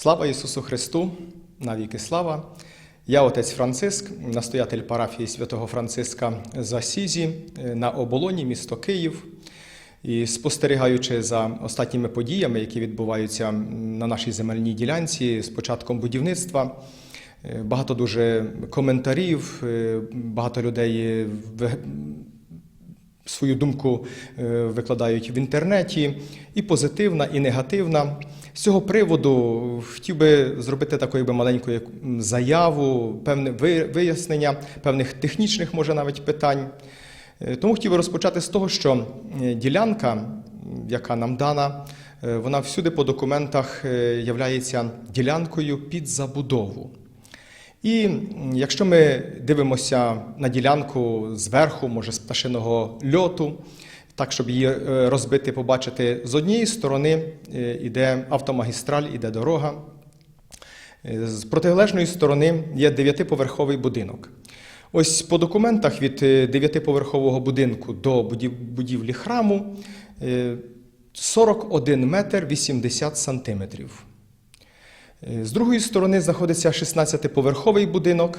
Слава Ісусу Христу! Навіки слава! Я отець Франциск, настоятель парафії святого Франциска з Асізі е, на оболоні, місто Київ. І спостерігаючи за останніми подіями, які відбуваються на нашій земельній ділянці з початком будівництва, е, багато дуже коментарів, е, багато людей свою думку е, викладають в інтернеті, і позитивна, і негативна. З цього приводу хотів би зробити таку якби маленьку заяву, певне вияснення певних технічних, може навіть питань. Е, Тому хотів би розпочати з того, що е, ділянка, яка нам дана, вона всюди по документах являється ділянкою під забудову. І якщо ми дивимося на ділянку зверху, може з пташиного льоту, так, щоб її е, розбити, побачити, з однієї сторони е, іде автомагістраль, іде дорога. Е, З протилежної сторони є дев'ятиповерховий будинок. Ось по документах від е, дев'ятиповерхового будинку до будівлі храму е, 41 метр 80 сантиметрів. Е, З другої сторони знаходиться 16-поверховий будинок.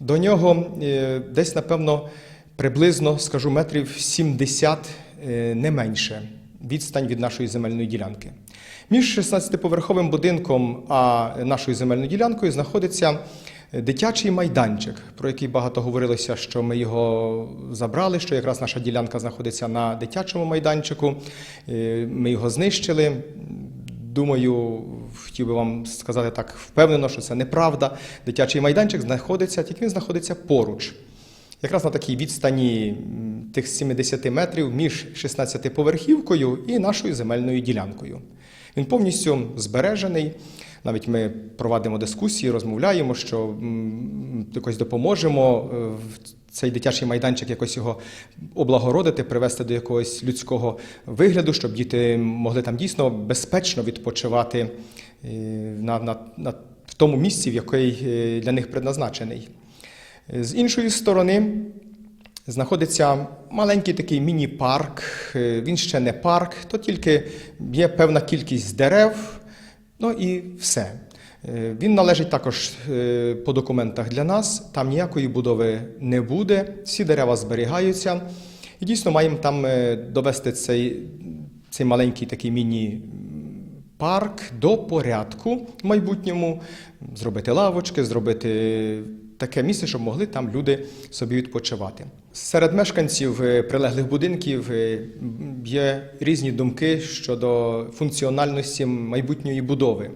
До нього е, десь, напевно, приблизно, скажу, метрів 70 е, не менше відстань від нашої земельної ділянки. Між 16-поверховим будинком а нашою земельною ділянкою знаходиться дитячий майданчик, про який багато говорилося, що ми його забрали, що якраз наша ділянка знаходиться на дитячому майданчику. Ми його знищили. Думаю, хотів би вам сказати так впевнено, що це неправда. Дитячий майданчик знаходиться, тільки він знаходиться поруч. Якраз на такій відстані тих 70 метрів між 16-поверхівкою і нашою земельною ділянкою. Він повністю збережений. Навіть ми проводимо дискусії, розмовляємо, що якось допоможемо е, цей дитячий майданчик якось його облагородити, привести до якогось людського вигляду, щоб діти могли там дійсно безпечно відпочивати е, на, на, на в тому місці, в який е, для них предназначений. З іншої сторони знаходиться маленький такий міні-парк. Е, Він ще не парк, то тільки є певна кількість дерев, ну і все. Е, Він належить також е, по документах для нас. Там ніякої будови не буде, всі дерева зберігаються. І дійсно маємо там е, довести цей, цей маленький такий міні парк до порядку в майбутньому, зробити лавочки, зробити таке місце, щоб могли там люди собі відпочивати. Серед мешканців прилеглих будинків є різні думки щодо функціональності майбутньої будови.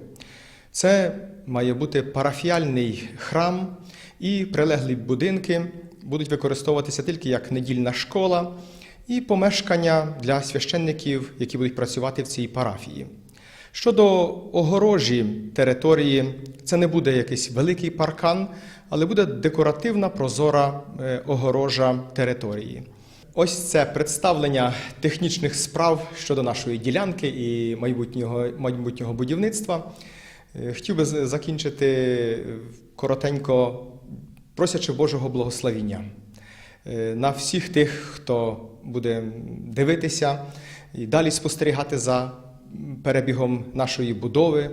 Це має бути парафіальний храм, і прилеглі будинки будуть використовуватися тільки як недільна школа і помешкання для священників, які будуть працювати в цій парафії. Щодо огорожі території, це не буде якийсь великий паркан, але буде декоративна прозора е, огорожа території. Ось це представлення технічних справ щодо нашої ділянки і майбутнього, майбутнього будівництва. Е, Хотів би закінчити е, коротенько, просячи Божого благословіння е, на всіх тих, хто буде дивитися і далі спостерігати за перебігом нашої будови,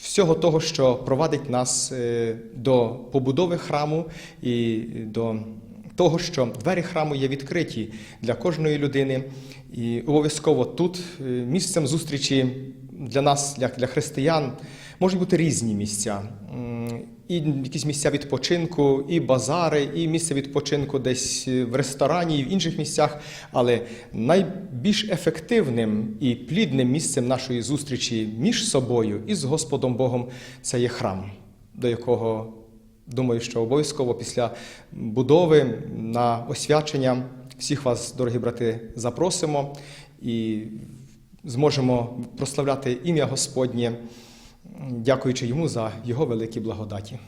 всього того, що провадить нас до побудови храму і до того, що двері храму є відкриті для кожної людини, і обов'язково тут місцем зустрічі для нас, для, для християн, можуть бути різні місця. І якісь місця відпочинку, і базари, і місце відпочинку десь е, в ресторані, і в інших місцях. Але найбільш ефективним і плідним місцем нашої зустрічі між собою і з Господом Богом це є храм, до якого Думаю, що обов'язково після будови на освячення всіх вас, дорогі брати, запросимо і зможемо прославляти ім'я Господнє, дякуючи йому за його великі благодаті.